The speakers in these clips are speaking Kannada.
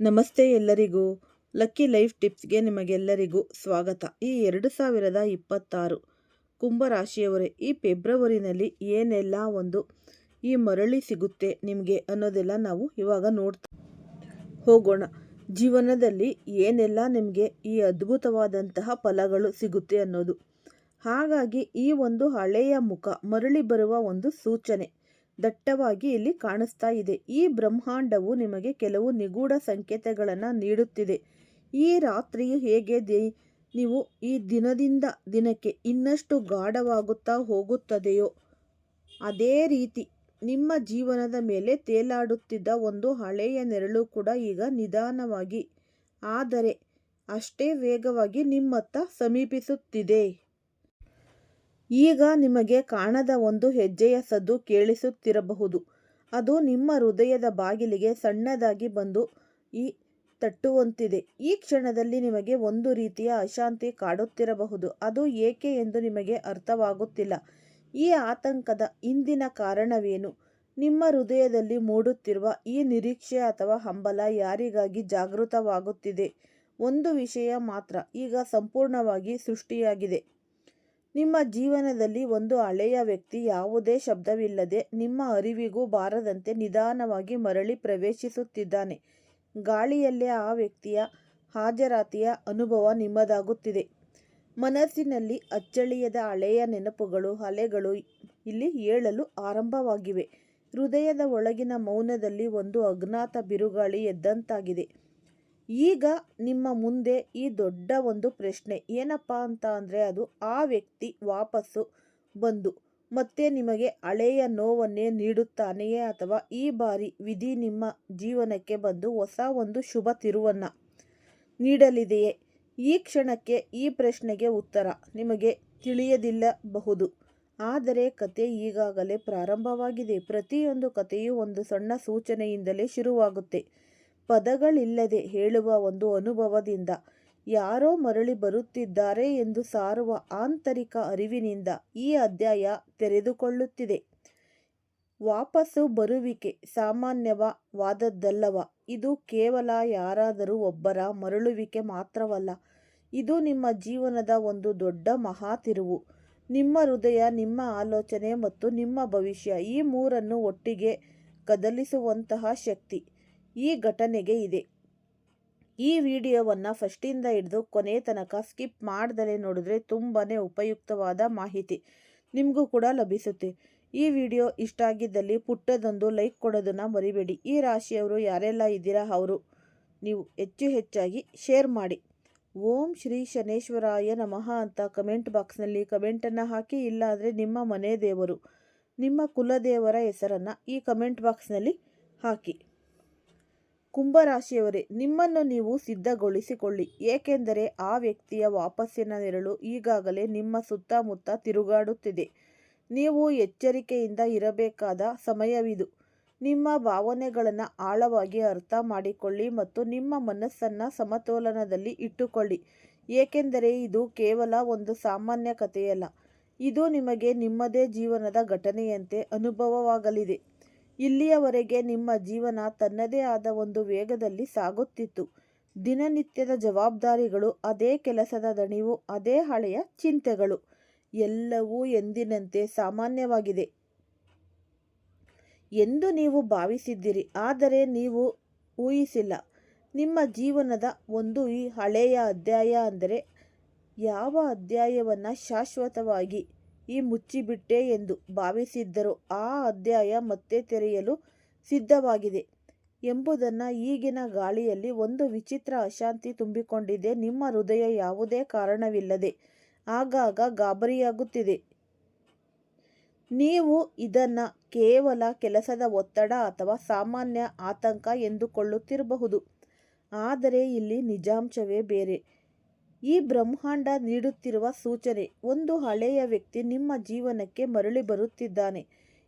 ನಮಸ್ತೆ ಎಲ್ಲರಿಗೂ. ಲಕ್ಕಿ ಲೈಫ್ ಟಿಪ್ಸ್ಗೆ ನಿಮಗೆಲ್ಲರಿಗೂ ಸ್ವಾಗತ. ಈ ಎರಡು ಸಾವಿರದ ಇಪ್ಪತ್ತಾರು ಕುಂಭರಾಶಿಯವರೇ ಈ ಫೆಬ್ರವರಿನಲ್ಲಿ ಏನೆಲ್ಲ ಒಂದು ಈ ಮರಳಿ ಸಿಗುತ್ತೆ ನಿಮಗೆ ಅನ್ನೋದೆಲ್ಲ ನಾವು ಇವಾಗ ನೋಡ್ತಾ ಹೋಗೋಣ. ಜೀವನದಲ್ಲಿ ಏನೆಲ್ಲ ನಿಮಗೆ ಈ ಅದ್ಭುತವಾದಂತಹ ಫಲಗಳು ಸಿಗುತ್ತೆ ಅನ್ನೋದು. ಹಾಗಾಗಿ ಈ ಒಂದು ಹಳೆಯ ಮುಖ, ಮರಳಿ ಬರುವ ಒಂದು ಸೂಚನೆ. ದಟ್ಟವಾಗಿ ಇಲ್ಲಿ ಕಾಣಿಸ್ತಾ ಇದೆ. ಈ ಬ್ರಹ್ಮಾಂಡವು ನಿಮಗೆ ಕೆಲವು ನಿಗೂಢ ಸಂಕೇತಗಳನ್ನು ನೀಡುತ್ತಿದೆ. ಈ ರಾತ್ರಿಯು ಹೇಗೆ ನೀವು ಈ ದಿನದಿಂದ ದಿನಕ್ಕೆ ಇನ್ನಷ್ಟು ಗಾಢವಾಗುತ್ತಾ ಹೋಗುತ್ತದೆಯೋ, ಅದೇ ರೀತಿ ನಿಮ್ಮ ಜೀವನದ ಮೇಲೆ ತೇಲಾಡುತ್ತಿದ್ದ ಒಂದು ಹಳೆಯ ನೆರಳು ಕೂಡ ಈಗ ನಿಧಾನವಾಗಿ, ಆದರೆ ಅಷ್ಟೇ ವೇಗವಾಗಿ ನಿಮ್ಮತ್ತ ಸಮೀಪಿಸುತ್ತಿದೆ. ಈಗ ನಿಮಗೆ ಕಾಣದ ಒಂದು ಹೆಜ್ಜೆಯ ಸದ್ದು ಕೇಳಿಸುತ್ತಿರಬಹುದು. ಅದು ನಿಮ್ಮ ಹೃದಯದ ಬಾಗಿಲಿಗೆ ಸಣ್ಣದಾಗಿ ಬಂದು ಈ ತಟ್ಟುವಂತಿದೆ. ಈ ಕ್ಷಣದಲ್ಲಿ ನಿಮಗೆ ಒಂದು ರೀತಿಯ ಅಶಾಂತಿ ಕಾಡುತ್ತಿರಬಹುದು. ಅದು ಏಕೆ ಎಂದು ನಿಮಗೆ ಅರ್ಥವಾಗುತ್ತಿಲ್ಲ. ಈ ಆತಂಕದ ಹಿಂದಿನ ಕಾರಣವೇನು? ನಿಮ್ಮ ಹೃದಯದಲ್ಲಿ ಮೂಡುತ್ತಿರುವ ಈ ನಿರೀಕ್ಷೆ ಅಥವಾ ಹಂಬಲ ಯಾರಿಗಾಗಿ ಜಾಗೃತವಾಗುತ್ತಿದೆ? ಒಂದು ವಿಷಯ ಮಾತ್ರ ಈಗ ಸಂಪೂರ್ಣವಾಗಿ ಸೃಷ್ಟಿಯಾಗಿದೆ. ನಿಮ್ಮ ಜೀವನದಲ್ಲಿ ಒಂದು ಹಳೆಯ ವ್ಯಕ್ತಿ ಯಾವುದೇ ಶಬ್ದವಿಲ್ಲದೆ ನಿಮ್ಮ ಅರಿವಿಗೂ ಬಾರದಂತೆ ನಿಧಾನವಾಗಿ ಮರಳಿ ಪ್ರವೇಶಿಸುತ್ತಿದ್ದಾನೆ. ಗಾಳಿಯಲ್ಲೇ ಆ ವ್ಯಕ್ತಿಯ ಹಾಜರಾತಿಯ ಅನುಭವ ನಿಮ್ಮದಾಗುತ್ತಿದೆ. ಮನಸ್ಸಿನಲ್ಲಿ ಅಚ್ಚಳಿಯದ ಹಳೆಯ ನೆನಪುಗಳು ಅಲೆಗಳು ಇಲ್ಲಿ ಏಳಲು ಆರಂಭವಾಗಿವೆ. ಹೃದಯದ ಒಳಗಿನ ಮೌನದಲ್ಲಿ ಒಂದು ಅಜ್ಞಾತ ಬಿರುಗಾಳಿ ಎದ್ದಂತಾಗಿದೆ. ಈಗ ನಿಮ್ಮ ಮುಂದೆ ಈ ದೊಡ್ಡ ಒಂದು ಪ್ರಶ್ನೆ. ಏನಪ್ಪ ಅಂತ ಅಂದರೆ ಅದು ಆ ವ್ಯಕ್ತಿ ವಾಪಸ್ಸು ಬಂದು ಮತ್ತೆ ನಿಮಗೆ ಹಳೆಯ ನೋವನ್ನೇ ನೀಡುತ್ತಾನೆಯೇ ಅಥವಾ ಈ ಬಾರಿ ವಿಧಿ ನಿಮ್ಮ ಜೀವನಕ್ಕೆ ಬಂದು ಹೊಸ ಒಂದು ಶುಭ ತಿರುವನ್ನು ನೀಡಲಿದೆಯೇ? ಈ ಕ್ಷಣಕ್ಕೆ ಈ ಪ್ರಶ್ನೆಗೆ ಉತ್ತರ ನಿಮಗೆ ತಿಳಿಯದಿಲ್ಲಬಹುದು. ಆದರೆ ಕತೆ ಈಗಾಗಲೇ ಪ್ರಾರಂಭವಾಗಿದೆ. ಪ್ರತಿಯೊಂದು ಕಥೆಯೂ ಒಂದು ಸಣ್ಣ ಸೂಚನೆಯಿಂದಲೇ ಶುರುವಾಗುತ್ತೆ. ಪದಗಳಿಲ್ಲದೆ ಹೇಳುವ ಒಂದು ಅನುಭವದಿಂದ ಯಾರೋ ಮರಳಿ ಬರುತ್ತಿದ್ದಾರೆ ಎಂದು ಸಾರುವ ಆಂತರಿಕ ಅರಿವಿನಿಂದ ಈ ಅಧ್ಯಾಯ ತೆರೆದುಕೊಳ್ಳುತ್ತಿದೆ. ವಾಪಸ್ಸು ಬರುವಿಕೆ ಸಾಮಾನ್ಯವಾದದ್ದಲ್ಲವ, ಇದು ಕೇವಲ ಯಾರಾದರೂ ಒಬ್ಬರ ಮರಳುವಿಕೆ ಮಾತ್ರವಲ್ಲ, ಇದು ನಿಮ್ಮ ಜೀವನದ ಒಂದು ದೊಡ್ಡ ಮಹಾ ತಿರುವು ನಿಮ್ಮ ಹೃದಯ, ನಿಮ್ಮ ಆಲೋಚನೆ ಮತ್ತು ನಿಮ್ಮ ಭವಿಷ್ಯ ಈ ಮೂರನ್ನು ಒಟ್ಟಿಗೆ ಕದಲಿಸುವಂತಹ ಶಕ್ತಿ. ಈ ಘಟನೆಗೆ ಇದೆ. ಈ ವಿಡಿಯೋವನ್ನು ಫಸ್ಟಿಂದ ಹಿಡಿದು ಕೊನೆ ತನಕ ಸ್ಕಿಪ್ ಮಾಡ್ದಲೇ ನೋಡಿದ್ರೆ ತುಂಬಾ ಉಪಯುಕ್ತವಾದ ಮಾಹಿತಿ ನಿಮಗೂ ಕೂಡ ಲಭಿಸುತ್ತೆ. ಈ ವಿಡಿಯೋ ಇಷ್ಟ ಆಗಿದ್ದಲ್ಲಿ ಪುಟ್ಟದೊಂದು ಲೈಕ್ ಕೊಡೋದನ್ನು ಮರಿಬೇಡಿ. ಈ ರಾಶಿಯವರು ಯಾರೆಲ್ಲ ಇದ್ದೀರಾ ಅವರು ನೀವು ಹೆಚ್ಚು ಹೆಚ್ಚಾಗಿ ಶೇರ್ ಮಾಡಿ. ಓಂ ಶ್ರೀ ಶನೇಶ್ವರಾಯ ನಮಃ ಅಂತ ಕಮೆಂಟ್ ಬಾಕ್ಸ್ನಲ್ಲಿ ಕಮೆಂಟನ್ನು ಹಾಕಿ, ಇಲ್ಲಾಂದರೆ ನಿಮ್ಮ ಮನೆ ದೇವರು, ನಿಮ್ಮ ಕುಲದೇವರ ಹೆಸರನ್ನು ಈ ಕಮೆಂಟ್ ಬಾಕ್ಸ್ನಲ್ಲಿ ಹಾಕಿ. ಕುಂಭರಾಶಿಯವರೇ, ನಿಮ್ಮನ್ನು ನೀವು ಸಿದ್ಧಗೊಳಿಸಿಕೊಳ್ಳಿ. ಏಕೆಂದರೆ ಆ ವ್ಯಕ್ತಿಯ ವಾಪಸ್ಸಿನ ನೆರಳು ಈಗಾಗಲೇ ನಿಮ್ಮ ಸುತ್ತಮುತ್ತ ತಿರುಗಾಡುತ್ತಿದೆ. ನೀವು ಎಚ್ಚರಿಕೆಯಿಂದ ಇರಬೇಕಾದ ಸಮಯವಿದು. ನಿಮ್ಮ ಭಾವನೆಗಳನ್ನು ಆಳವಾಗಿ ಅರ್ಥ ಮಾಡಿಕೊಳ್ಳಿ ಮತ್ತು ನಿಮ್ಮ ಮನಸ್ಸನ್ನು ಸಮತೋಲನದಲ್ಲಿ ಇಟ್ಟುಕೊಳ್ಳಿ. ಏಕೆಂದರೆ ಇದು ಕೇವಲ ಒಂದು ಸಾಮಾನ್ಯ ಕಥೆಯಲ್ಲ. ಇದು ನಿಮಗೆ ನಿಮ್ಮದೇ ಜೀವನದ ಘಟನೆಯಂತೆ ಅನುಭವವಾಗಲಿದೆ. ಇಲ್ಲಿಯವರೆಗೆ ನಿಮ್ಮ ಜೀವನ ತನ್ನದೇ ಆದ ಒಂದು ವೇಗದಲ್ಲಿ ಸಾಗುತ್ತಿತ್ತು. ದಿನನಿತ್ಯದ ಜವಾಬ್ದಾರಿಗಳು, ಅದೇ ಕೆಲಸದ ದಣಿವು, ಅದೇ ಹಳೆಯ ಚಿಂತೆಗಳು, ಎಲ್ಲವೂ ಎಂದಿನಂತೆ ಸಾಮಾನ್ಯವಾಗಿದೆ. ಎಂದು ನೀವು ಭಾವಿಸಿದ್ದೀರಿ, ಆದರೆ ನೀವು ಊಹಿಸಿಲ್ಲ. ನಿಮ್ಮ ಜೀವನದ ಒಂದು ಈ ಹಳೆಯ ಅಧ್ಯಾಯ ಅಂದರೆ ಯಾವ ಅಧ್ಯಾಯವನ್ನು ಶಾಶ್ವತವಾಗಿ ಈ ಮುಚ್ಚಿಬಿಟ್ಟೆ ಎಂದು ಭಾವಿಸಿದ್ದರು. ಆ ಅಧ್ಯಾಯ ಮತ್ತೆ ತೆರೆಯಲು ಸಿದ್ಧವಾಗಿದೆ ಎಂಬುದನ್ನು ಈಗಿನ ಗಾಳಿಯಲ್ಲಿ ಒಂದು ವಿಚಿತ್ರ ಅಶಾಂತಿ ತುಂಬಿಕೊಂಡಿದೆ. ನಿಮ್ಮ ಹೃದಯ ಯಾವುದೇ ಕಾರಣವಿಲ್ಲದೆ ಆಗಾಗ ಗಾಬರಿಯಾಗುತ್ತಿದೆ. ನೀವು ಇದನ್ನು ಕೇವಲ ಕೆಲಸದ ಒತ್ತಡ ಅಥವಾ ಸಾಮಾನ್ಯ ಆತಂಕ ಎಂದುಕೊಳ್ಳುತ್ತಿರಬಹುದು. ಆದರೆ ಇಲ್ಲಿ ನಿಜಾಂಶವೇ ಬೇರೆ. ಈ ಬ್ರಹ್ಮಾಂಡ ನೀಡುತ್ತಿರುವ ಸೂಚನೆ. ಒಂದು ಹಳೆಯ ವ್ಯಕ್ತಿ ನಿಮ್ಮ ಜೀವನಕ್ಕೆ ಮರಳಿ ಬರುತ್ತಿದ್ದಾನೆ.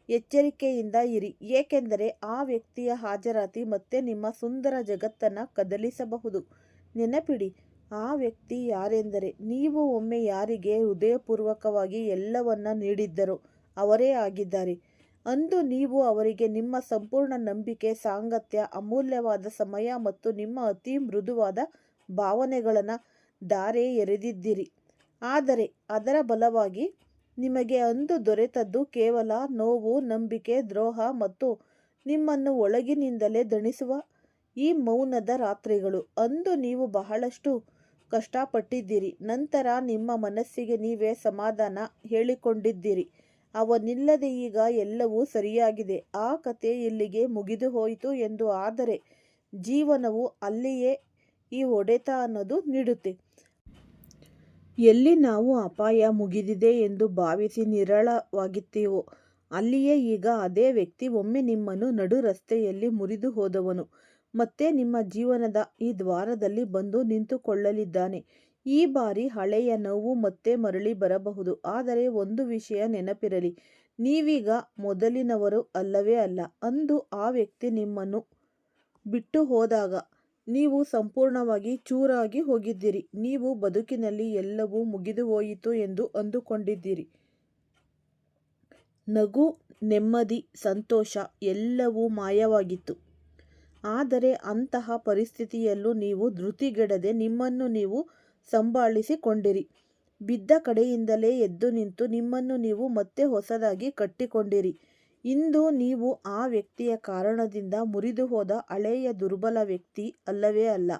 ಎಚ್ಚರಿಕೆಯಿಂದ ಇರಿ. ಏಕೆಂದರೆ ಆ ವ್ಯಕ್ತಿಯ ಹಾಜರಾತಿ ಮತ್ತೆ ನಿಮ್ಮ ಸುಂದರ ಜಗತ್ತನ್ನು ಕದಲಿಸಬಹುದು. ನೆನಪಿಡಿ, ಆ ವ್ಯಕ್ತಿ ಯಾರೆಂದರೆ ನೀವು ಒಮ್ಮೆ ಯಾರಿಗೆ ಹೃದಯಪೂರ್ವಕವಾಗಿ ಎಲ್ಲವನ್ನ ನೀಡಿದ್ದರೋ ಅವರೇ ಆಗಿದ್ದಾರೆ. ಅಂದು ನೀವು ಅವರಿಗೆ ನಿಮ್ಮ ಸಂಪೂರ್ಣ ನಂಬಿಕೆ, ಸಾಂಗತ್ಯ, ಅಮೂಲ್ಯವಾದ ಸಮಯ ಮತ್ತು ನಿಮ್ಮ ಅತಿ ಮೃದುವಾದ ಭಾವನೆಗಳನ್ನು ಧಾರೆ ಎರೆದಿದ್ದೀರಿ. ಆದರೆ ಅದರ ಬಲವಾಗಿ ನಿಮಗೆ ಅಂದು ದೊರೆತದ್ದು ಕೇವಲ ನೋವು, ನಂಬಿಕೆ, ದ್ರೋಹ ಮತ್ತು ನಿಮ್ಮನ್ನು ಒಳಗಿನಿಂದಲೇ ದಣಿಸುವ ಈ ಮೌನದ ರಾತ್ರಿಗಳು. ಅಂದು ನೀವು ಬಹಳಷ್ಟು ಕಷ್ಟಪಟ್ಟಿದ್ದೀರಿ. ನಂತರ ನಿಮ್ಮ ಮನಸ್ಸಿಗೆ ನೀವೇ ಸಮಾಧಾನ ಹೇಳಿಕೊಂಡಿದ್ದೀರಿ. ಅವನಿಲ್ಲದೆ ಈಗ ಎಲ್ಲವೂ ಸರಿಯಾಗಿದೆ. ಆ ಕತೆ ಇಲ್ಲಿಗೆ ಮುಗಿದು ಹೋಯಿತು ಎಂದು ಆದರೆ ಜೀವನವು ಅಲ್ಲಿಯೇ ಈ ಒಡೆತ ಅನ್ನೋದು ನೀಡುತ್ತೆ. ಎಲ್ಲಿ ನಾವು ಅಪಾಯ ಮುಗಿದಿದೆ ಎಂದು ಭಾವಿಸಿ ನಿರಳವಾಗಿತ್ತೀವೋ, ಅಲ್ಲಿಯೇ ಈಗ ಅದೇ ವ್ಯಕ್ತಿ ಒಮ್ಮೆ ನಿಮ್ಮನ್ನು ನಡು ರಸ್ತೆಯಲ್ಲಿ ಮುರಿದು ಹೋದವನು. ಮತ್ತೆ ನಿಮ್ಮ ಜೀವನದ ಈ ದ್ವಾರದಲ್ಲಿ ಬಂದು ನಿಂತುಕೊಳ್ಳಲಿದ್ದಾನೆ. ಈ ಬಾರಿ ಹಳೆಯ ನೋವು ಮತ್ತೆ ಮರಳಿ ಬರಬಹುದು. ಆದರೆ ಒಂದು ವಿಷಯ ನೆನಪಿರಲಿ. ನೀವೀಗ ಮೊದಲಿನವರು ಅಲ್ಲವೇ ಅಲ್ಲ. ಅಂದು ಆ ವ್ಯಕ್ತಿ ನಿಮ್ಮನ್ನು ಬಿಟ್ಟು ಹೋದಾಗ ನೀವು ಸಂಪೂರ್ಣವಾಗಿ ಚೂರಾಗಿ ಹೋಗಿದ್ದೀರಿ. ನೀವು ಬದುಕಿನಲ್ಲಿ ಎಲ್ಲವೂ ಮುಗಿದು ಹೋಯಿತು ಎಂದು ಅಂದುಕೊಂಡಿದ್ದೀರಿ. ನಗು, ನೆಮ್ಮದಿ, ಸಂತೋಷ ಎಲ್ಲವೂ ಮಾಯವಾಗಿತ್ತು. ಆದರೆ ಅಂತಹ ಪರಿಸ್ಥಿತಿಯಲ್ಲೂ ನೀವು ಧೃತಿಗೆಡದೆ ನಿಮ್ಮನ್ನು ನೀವು ಸಂಭಾಳಿಸಿಕೊಂಡಿರಿ. ಬಿದ್ದ ಕಡೆಯಿಂದಲೇ ಎದ್ದು ನಿಂತು ನಿಮ್ಮನ್ನು ನೀವು ಮತ್ತೆ ಹೊಸದಾಗಿ ಕಟ್ಟಿಕೊಂಡಿರಿ. ಇಂದು ನೀವು ಆ ವ್ಯಕ್ತಿಯ ಕಾರಣದಿಂದ ಮುರಿದು ಹೋದ ಹಳೆಯ ದುರ್ಬಲ ವ್ಯಕ್ತಿ ಅಲ್ಲವೇ ಅಲ್ಲ.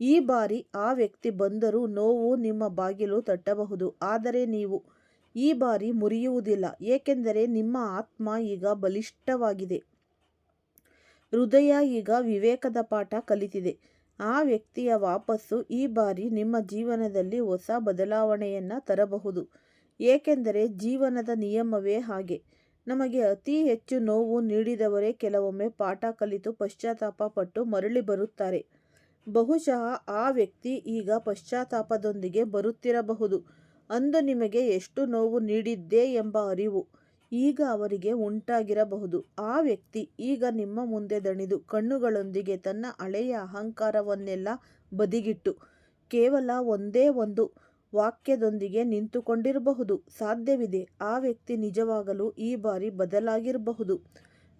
ಈ ಬಾರಿ ಆ ವ್ಯಕ್ತಿ ಬಂದರೂ ನೋವು ನಿಮ್ಮ ಬಾಗಿಲು ತಟ್ಟಬಹುದು. ಆದರೆ ನೀವು ಈ ಬಾರಿ ಮುರಿಯುವುದಿಲ್ಲ. ಏಕೆಂದರೆ ನಿಮ್ಮ ಆತ್ಮ ಈಗ ಬಲಿಷ್ಠವಾಗಿದೆ. ಹೃದಯ ಈಗ ವಿವೇಕದ ಪಾಠ ಕಲಿತಿದೆ. ಆ ವ್ಯಕ್ತಿಯ ವಾಪಸ್ಸು ಈ ಬಾರಿ ನಿಮ್ಮ ಜೀವನದಲ್ಲಿ ಹೊಸ ಬದಲಾವಣೆಯನ್ನು ತರಬಹುದು. ಏಕೆಂದರೆ ಜೀವನದ ನಿಯಮವೇ ಹಾಗೆ. ನಮಗೆ ಅತಿ ಹೆಚ್ಚು ನೋವು ನೀಡಿದವರೇ ಕೆಲವೊಮ್ಮೆ ಪಾಠ ಕಲಿತು ಪಶ್ಚಾತ್ತಾಪ ಪಟ್ಟು ಮರಳಿ ಬರುತ್ತಾರೆ. ಬಹುಶಃ ಆ ವ್ಯಕ್ತಿ ಈಗ ಪಶ್ಚಾತ್ತಾಪದೊಂದಿಗೆ ಬರುತ್ತಿರಬಹುದು. ಅಂದು ನಿಮಗೆ ಎಷ್ಟು ನೋವು ನೀಡಿದ್ದೆ ಎಂಬ ಅರಿವು ಈಗ ಅವರಿಗೆ ಉಂಟಾಗಿರಬಹುದು. ಆ ವ್ಯಕ್ತಿ ಈಗ ನಿಮ್ಮ ಮುಂದೆ ದಣಿದು ಕಣ್ಣುಗಳೊಂದಿಗೆ ತನ್ನ ಹಳೆಯ ಅಹಂಕಾರವನ್ನೆಲ್ಲ ಬದಿಗಿಟ್ಟು ಕೇವಲ ಒಂದೇ ಒಂದು ವಾಕ್ಯದೊಂದಿಗೆ ನಿಂತುಕೊಂಡಿರಬಹುದು. ಸಾಧ್ಯವಿದೆ ಆ ವ್ಯಕ್ತಿ ನಿಜವಾಗಲೂ ಈ ಬಾರಿ ಬದಲಾಗಿರಬಹುದು.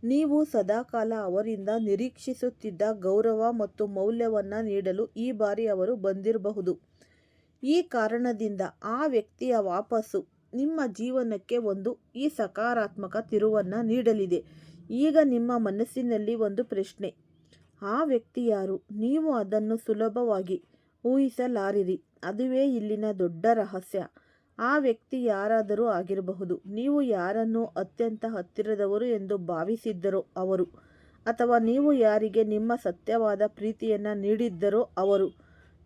ನೀವು ಸದಾಕಾಲ ಅವರಿಂದ ನಿರೀಕ್ಷಿಸುತ್ತಿದ್ದ ಗೌರವ ಮತ್ತು ಮೌಲ್ಯವನ್ನು ನೀಡಲು ಈ ಬಾರಿ ಅವರು ಬಂದಿರಬಹುದು. ಈ ಕಾರಣದಿಂದ ಆ ವ್ಯಕ್ತಿಯ ವಾಪಸ್ಸು ನಿಮ್ಮ ಜೀವನಕ್ಕೆ ಒಂದು ಈ ಸಕಾರಾತ್ಮಕ ತಿರುವನ್ನು ನೀಡಲಿದೆ. ಈಗ ನಿಮ್ಮ ಮನಸ್ಸಿನಲ್ಲಿ ಒಂದು ಪ್ರಶ್ನೆ. ಆ ವ್ಯಕ್ತಿ ಯಾರು? ನೀವು ಅದನ್ನು ಸುಲಭವಾಗಿ ಊಹಿಸಲಾರಿರಿ. ಅದುವೇ ಇಲ್ಲಿನ ದೊಡ್ಡ ರಹಸ್ಯ. ಆ ವ್ಯಕ್ತಿ ಯಾರಾದರೂ ಆಗಿರಬಹುದು. ನೀವು ಯಾರನ್ನು ಅತ್ಯಂತ ಹತ್ತಿರದವರು ಎಂದು ಭಾವಿಸಿದ್ದರೋ ಅವರು, ಅಥವಾ ನೀವು ಯಾರಿಗೆ ನಿಮ್ಮ ಸತ್ಯವಾದ ಪ್ರೀತಿಯನ್ನು ನೀಡಿದ್ದರೋ ಅವರು,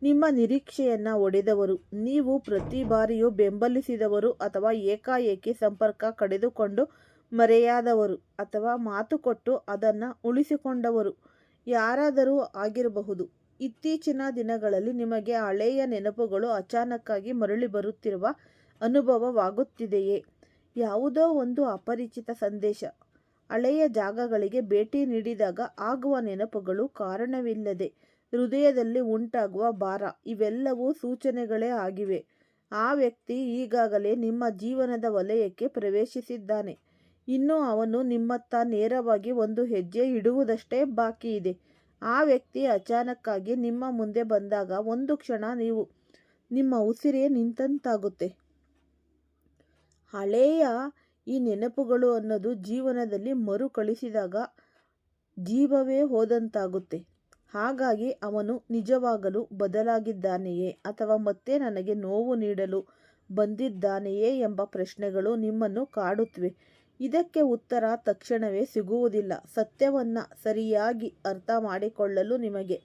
ನಿಮ್ಮ ನಿರೀಕ್ಷೆಯನ್ನು ಒಡೆದವರು, ನೀವು ಪ್ರತಿ ಬಾರಿಯೂ ಬೆಂಬಲಿಸಿದವರು ಅಥವಾ ಏಕಾಏಕಿ ಸಂಪರ್ಕ ಕಡಿದುಕೊಂಡು ಮರೆಯಾದವರು ಅಥವಾ ಮಾತು ಕೊಟ್ಟು ಅದನ್ನು ಉಳಿಸಿಕೊಂಡವರು ಯಾರಾದರೂ ಆಗಿರಬಹುದು. ಇತ್ತೀಚಿನ ದಿನಗಳಲ್ಲಿ ನಿಮಗೆ ಹಳೆಯ ನೆನಪುಗಳು ಅಚಾನಕ್ಕಾಗಿ ಮರಳಿ ಬರುತ್ತಿರುವ ಅನುಭವವಾಗುತ್ತಿದೆಯೇ? ಯಾವುದೋ ಒಂದು ಅಪರಿಚಿತ ಸಂದೇಶ. ಹಳೆಯ ಜಾಗಗಳಿಗೆ ಭೇಟಿ ನೀಡಿದಾಗ ಆಗುವ ನೆನಪುಗಳು ಕಾರಣವಿಲ್ಲದೆ ಹೃದಯದಲ್ಲಿ ಉಂಟಾಗುವ ಭಾರ. ಇವೆಲ್ಲವೂ ಸೂಚನೆಗಳೇ ಆಗಿವೆ. ಆ ವ್ಯಕ್ತಿ ಈಗಾಗಲೇ ನಿಮ್ಮ ಜೀವನದ ವಲಯಕ್ಕೆ ಪ್ರವೇಶಿಸಿದ್ದಾನೆ. ಇನ್ನು ಅವನು ನಿಮ್ಮತ್ತ ನೇರವಾಗಿ ಒಂದು ಹೆಜ್ಜೆ ಇಡುವುದಷ್ಟೇ ಬಾಕಿ ಇದೆ ಆ ವ್ಯಕ್ತಿ ಅಚಾನಕ್ಕಾಗಿ ನಿಮ್ಮ ಮುಂದೆ ಬಂದಾಗ ಒಂದು ಕ್ಷಣ ನೀವು ನಿಮ್ಮ ಉಸಿರೇ ನಿಂತಂತಾಗುತ್ತೆ. ಹಳೆಯ ಈ ನೆನಪುಗಳು ಅನ್ನೋದು ಜೀವನದಲ್ಲಿ ಮರುಕಳಿಸಿದಾಗ ಜೀವವೇ ಹೋದಂತಾಗುತ್ತೆ. ಹಾಗಾಗಿ ಅವನು ನಿಜವಾಗಲು ಬದಲಾಗಿದ್ದಾನೆಯೇ ಅಥವಾ ಮತ್ತೆ ನನಗೆ ನೋವು ನೀಡಲು ಬಂದಿದ್ದಾನೆಯೇ ಎಂಬ ಪ್ರಶ್ನೆಗಳು ನಿಮ್ಮನ್ನು ಕಾಡುತ್ತವೆ ಇದಕ್ಕೆ ಉತ್ತರ ತಕ್ಷಣವೇ ಸಿಗುವುದಿಲ್ಲ. ಸತ್ಯವನ್ನು ಸರಿಯಾಗಿ ಅರ್ಥ ಮಾಡಿಕೊಳ್ಳಲು ನಿಮಗೆ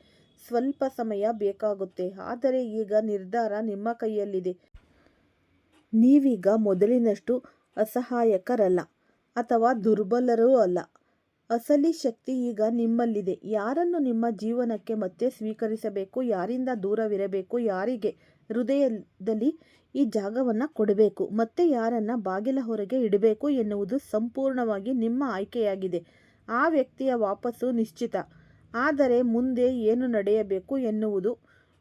ಸ್ವಲ್ಪ ಸಮಯ ಬೇಕಾಗುತ್ತೆ. ಆದರೆ ಈಗ ನಿರ್ಧಾರ ನಿಮ್ಮ ಕೈಯಲ್ಲಿದೆ. ನೀವೀಗ ಮೊದಲಿನಷ್ಟು ಅಸಹಾಯಕರಲ್ಲ ಅಥವಾ ದುರ್ಬಲರೂ ಅಲ್ಲ. ಅಸಲಿ ಶಕ್ತಿ ಈಗ ನಿಮ್ಮಲ್ಲಿದೆ. ಯಾರನ್ನು ನಿಮ್ಮ ಜೀವನಕ್ಕೆ ಮತ್ತೆ ಸ್ವೀಕರಿಸಬೇಕು? ಯಾರಿಂದ ದೂರವಿರಬೇಕು? ಯಾರಿಗೆ ಹೃದಯದಲ್ಲಿ ಈ ಜಾಗವನ್ನು ಕೊಡಬೇಕು. ಮತ್ತೆ ಯಾರನ್ನ ಬಾಗಿಲ ಹೊರಗೆ ಇಡಬೇಕು ಎನ್ನುವುದು ಸಂಪೂರ್ಣವಾಗಿ ನಿಮ್ಮ ಆಯ್ಕೆಯಾಗಿದೆ. ಆ ವ್ಯಕ್ತಿಯ ವಾಪಸ್ಸು ನಿಶ್ಚಿತ. ಆದರೆ ಮುಂದೆ ಏನು ನಡೆಯಬೇಕು ಎನ್ನುವುದು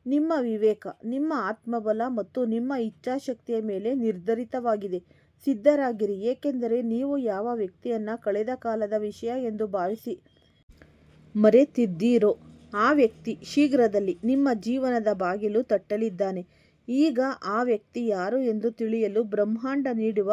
ನಿಮ್ಮ ವಿವೇಕ, ನಿಮ್ಮ ಆತ್ಮಬಲ ಮತ್ತು ನಿಮ್ಮ ಇಚ್ಛಾಶಕ್ತಿಯ ಮೇಲೆ ನಿರ್ಧರಿತವಾಗಿದೆ. ಸಿದ್ಧರಾಗಿರಿ. ಏಕೆಂದರೆ ನೀವು ಯಾವ ವ್ಯಕ್ತಿಯನ್ನು ಕಳೆದ ಕಾಲದ ವಿಷಯ ಎಂದು ಭಾವಿಸಿ ಮರೆತಿದ್ದೀರೋ ಆ ವ್ಯಕ್ತಿ ಶೀಘ್ರದಲ್ಲಿ ನಿಮ್ಮ ಜೀವನದ ಬಾಗಿಲು ತಟ್ಟಲಿದ್ದಾನೆ. ಈಗ ಆ ವ್ಯಕ್ತಿ ಯಾರು ಎಂದು ತಿಳಿಯಲು ಬ್ರಹ್ಮಾಂಡ ನೀಡುವ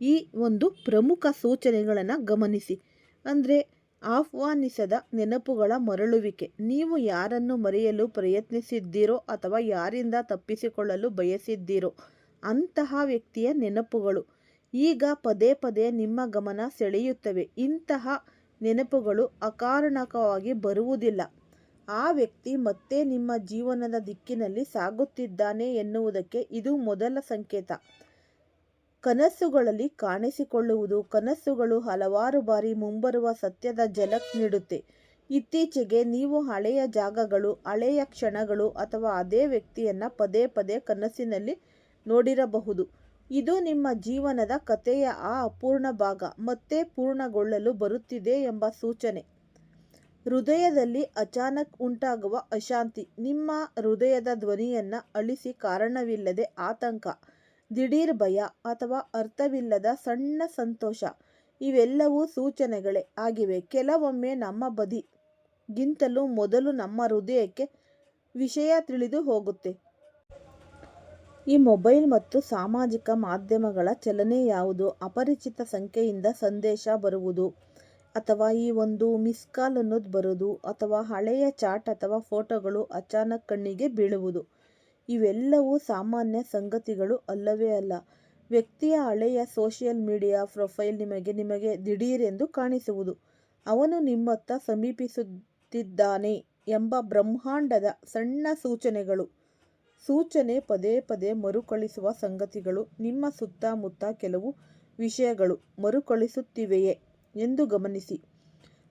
ಈ ಒಂದು ಪ್ರಮುಖ ಸೂಚನೆಗಳನ್ನು ಗಮನಿಸಿ. ಅಂದರೆ ಆಹ್ವಾನಿಸದ ನೆನಪುಗಳ ಮರಳುವಿಕೆ. ನೀವು ಯಾರನ್ನು ಮರೆಯಲು ಪ್ರಯತ್ನಿಸಿದ್ದೀರೋ ಅಥವಾ ಯಾರಿಂದ ತಪ್ಪಿಸಿಕೊಳ್ಳಲು ಬಯಸಿದ್ದೀರೋ ಅಂತಹ ವ್ಯಕ್ತಿಯ ನೆನಪುಗಳು. ಈಗ ಪದೇ ಪದೇ ನಿಮ್ಮ ಗಮನ ಸೆಳೆಯುತ್ತವೆ. ಇಂತಹ ನೆನಪುಗಳು ಅಕಾರಣಕವಾಗಿ ಬರುವುದಿಲ್ಲ. ಆ ವ್ಯಕ್ತಿ ಮತ್ತೆ ನಿಮ್ಮ ಜೀವನದ ದಿಕ್ಕಿನಲ್ಲಿ ಸಾಗುತ್ತಿದ್ದಾನೆ ಎನ್ನುವುದಕ್ಕೆ ಇದು ಮೊದಲ ಸಂಕೇತ. ಕನಸುಗಳಲ್ಲಿ ಕಾಣಿಸಿಕೊಳ್ಳುವುದು, ಕನಸುಗಳು ಹಲವಾರು ಬಾರಿ ಮುಂಬರುವ ಸತ್ಯದ ಜಲಕ್ ನೀಡುತ್ತೆ. ಇತ್ತೀಚೆಗೆ ನೀವು ಹಳೆಯ ಜಾಗಗಳು, ಹಳೆಯ ಕ್ಷಣಗಳು ಅಥವಾ ಅದೇ ವ್ಯಕ್ತಿಯನ್ನ ಪದೇ ಪದೇ ಕನಸಿನಲ್ಲಿ ನೋಡಿರಬಹುದು. ಇದು ನಿಮ್ಮ ಜೀವನದ ಕಥೆಯ ಆ ಅಪೂರ್ಣ ಭಾಗ, ಮತ್ತೆ ಪೂರ್ಣಗೊಳ್ಳಲು ಬರುತ್ತಿದೆ ಎಂಬ ಸೂಚನೆ. ಹೃದಯದಲ್ಲಿ ಅಚಾನಕ್ ಉಂಟಾಗುವ ಅಶಾಂತಿ. ನಿಮ್ಮ ಹೃದಯದ ಧ್ವನಿಯನ್ನ ಅಳಿಸಿ ಕಾರಣವಿಲ್ಲದೆ ಆತಂಕ, ದಿಢೀರ್ ಭಯ ಅಥವಾ ಅರ್ಥವಿಲ್ಲದ ಸಣ್ಣ ಸಂತೋಷ, ಇವೆಲ್ಲವೂ ಸೂಚನೆಗಳೇ ಆಗಿವೆ. ಕೆಲವೊಮ್ಮೆ ನಮ್ಮ ಬದಿಗಿಂತಲೂ ಮೊದಲು ನಮ್ಮ ಹೃದಯಕ್ಕೆ ವಿಷಯ ತಿಳಿದು ಹೋಗುತ್ತೆ. ಈ ಮೊಬೈಲ್ ಮತ್ತು ಸಾಮಾಜಿಕ ಮಾಧ್ಯಮಗಳ ಚಲನೆ ಯಾವುದು? ಅಪರಿಚಿತ ಸಂಖ್ಯೆಯಿಂದ ಸಂದೇಶ ಬರುವುದು. ಅಥವಾ ಈ ಒಂದು ಮಿಸ್ ಕಾಲ್ ಅನ್ನೋದು ಬರೋದು ಅಥವಾ ಹಳೆಯ ಚಾಟ್ ಅಥವಾ ಫೋಟೋಗಳು ಅಚಾನಕ್ ಕಣ್ಣಿಗೆ ಬೀಳುವುದು. ಇವೆಲ್ಲವೂ ಸಾಮಾನ್ಯ ಸಂಗತಿಗಳು ಅಲ್ಲವೇ ಅಲ್ಲ. ವ್ಯಕ್ತಿಯ ಹಳೆಯ ಸೋಷಿಯಲ್ ಮೀಡಿಯಾ ಪ್ರೊಫೈಲ್ ನಿಮಗೆ ನಿಮಗೆ ದಿಢೀರೆಂದು ಕಾಣಿಸುವುದು. ಅವನು ನಿಮ್ಮತ್ತ ಸಮೀಪಿಸುತ್ತಿದ್ದಾನೆ ಎಂಬ ಬ್ರಹ್ಮಾಂಡದ ಸಣ್ಣ ಸೂಚನೆಗಳು. ಸೂಚನೆ ಪದೇ ಪದೇ ಮರುಕಳಿಸುವ ಸಂಗತಿಗಳು. ನಿಮ್ಮ ಸುತ್ತಮುತ್ತ ಕೆಲವು ವಿಷಯಗಳು ಮರುಕಳಿಸುತ್ತಿವೆಯೇ? ಎಂದು ಗಮನಿಸಿ.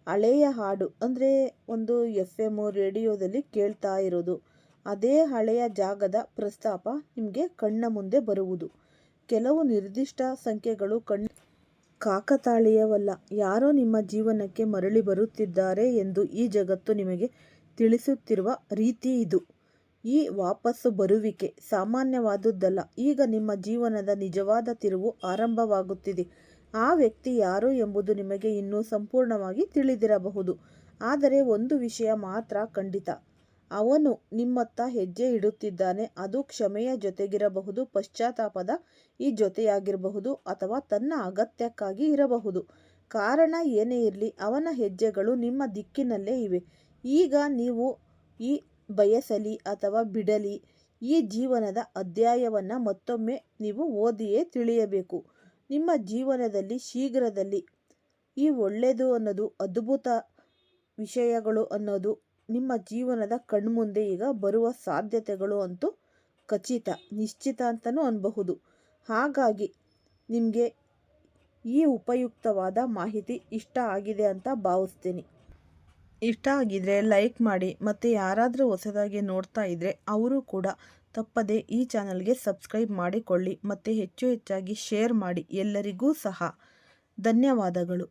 ಹಳೆಯ ಹಾಡು ಅಂದರೆ ಒಂದು ಎಫ್ ಎಂ ರೇಡಿಯೋದಲ್ಲಿ ಕೇಳ್ತಾ ಇರೋದು. ಅದೇ ಹಳೆಯ ಜಾಗದ ಪ್ರಸ್ತಾಪ ನಿಮಗೆ ಕಣ್ಣ ಮುಂದೆ ಬರುವುದು. ಕೆಲವು ನಿರ್ದಿಷ್ಟ ಸಂಖ್ಯೆಗಳು ಕಣ್ಣು ಕಾಕತಾಳೀಯವಲ್ಲ. ಯಾರೋ ನಿಮ್ಮ ಜೀವನಕ್ಕೆ ಮರಳಿ ಬರುತ್ತಿದ್ದಾರೆ ಎಂದು ಈ ಜಗತ್ತು ನಿಮಗೆ ತಿಳಿಸುತ್ತಿರುವ ರೀತಿ ಇದು. ಈ ವಾಪಸ್ಸು ಬರುವಿಕೆ ಸಾಮಾನ್ಯವಾದುದ್ದಲ್ಲ. ಈಗ ನಿಮ್ಮ ಜೀವನದ ನಿಜವಾದ ತಿರುವು ಆರಂಭವಾಗುತ್ತಿದೆ. ಆ ವ್ಯಕ್ತಿ ಯಾರು ಎಂಬುದು ನಿಮಗೆ ಇನ್ನೂ ಸಂಪೂರ್ಣವಾಗಿ ತಿಳಿದಿರಬಹುದು. ಆದರೆ ಒಂದು ವಿಷಯ ಮಾತ್ರ ಖಂಡಿತ. ಅವನು ನಿಮ್ಮತ್ತ ಹೆಜ್ಜೆ ಇಡುತ್ತಿದ್ದಾನೆ. ಅದು ಕ್ಷಮೆಯ ಜೊತೆಗಿರಬಹುದು, ಪಶ್ಚಾತ್ತಾಪದ ಈ ಜೊತೆಯಾಗಿರಬಹುದು ಅಥವಾ ತನ್ನ ಅಗತ್ಯಕ್ಕಾಗಿ ಇರಬಹುದು. ಕಾರಣ ಏನೇ ಇರಲಿ, ಅವನ ಹೆಜ್ಜೆಗಳು ನಿಮ್ಮ ದಿಕ್ಕಿನಲ್ಲೇ ಇವೆ. ಈಗ ನೀವು ಈ ಬಯಸಲಿ ಅಥವಾ ಬಿಡಲಿ, ಈ ಜೀವನದ ಅಧ್ಯಾಯವನ್ನು ಮತ್ತೊಮ್ಮೆ ನೀವು ಓದಿಯೇ ತಿಳಿಯಬೇಕು. ನಿಮ್ಮ ಜೀವನದಲ್ಲಿ ಶೀಘ್ರದಲ್ಲಿ ಈ ಒಳ್ಳೆಯದು ಅನ್ನೋದು, ಅದ್ಭುತ ವಿಷಯಗಳು ಅನ್ನೋದು ನಿಮ್ಮ ಜೀವನದ ಕಣ್ಮುಂದೆ ಈಗ ಬರುವ ಸಾಧ್ಯತೆಗಳು ಅಂತೂ ಖಚಿತ, ನಿಶ್ಚಿತ ಅಂತಲೂ ಅನ್ಬಹುದು. ಹಾಗಾಗಿ ನಿಮಗೆ ಈ ಉಪಯುಕ್ತವಾದ ಮಾಹಿತಿ ಇಷ್ಟ ಆಗಿದೆ ಅಂತ ಭಾವಿಸ್ತೀನಿ. ಇಷ್ಟ ಆಗಿದ್ರೆ ಲೈಕ್ ಮಾಡಿ ಮತ್ತು ಯಾರಾದರೂ ಹೊಸದಾಗಿ ನೋಡ್ತಾ ಇದ್ದರೆ ಅವರು ಕೂಡ ತಪ್ಪದೆ ಈ ಚಾನಲ್ಗೆ ಸಬ್ಸ್ಕ್ರೈಬ್ ಮಾಡಿಕೊಳ್ಳಿ ಮತ್ತು ಹೆಚ್ಚು ಹೆಚ್ಚಾಗಿ ಶೇರ್ ಮಾಡಿ ಎಲ್ಲರಿಗೂ ಸಹ. ಧನ್ಯವಾದಗಳು.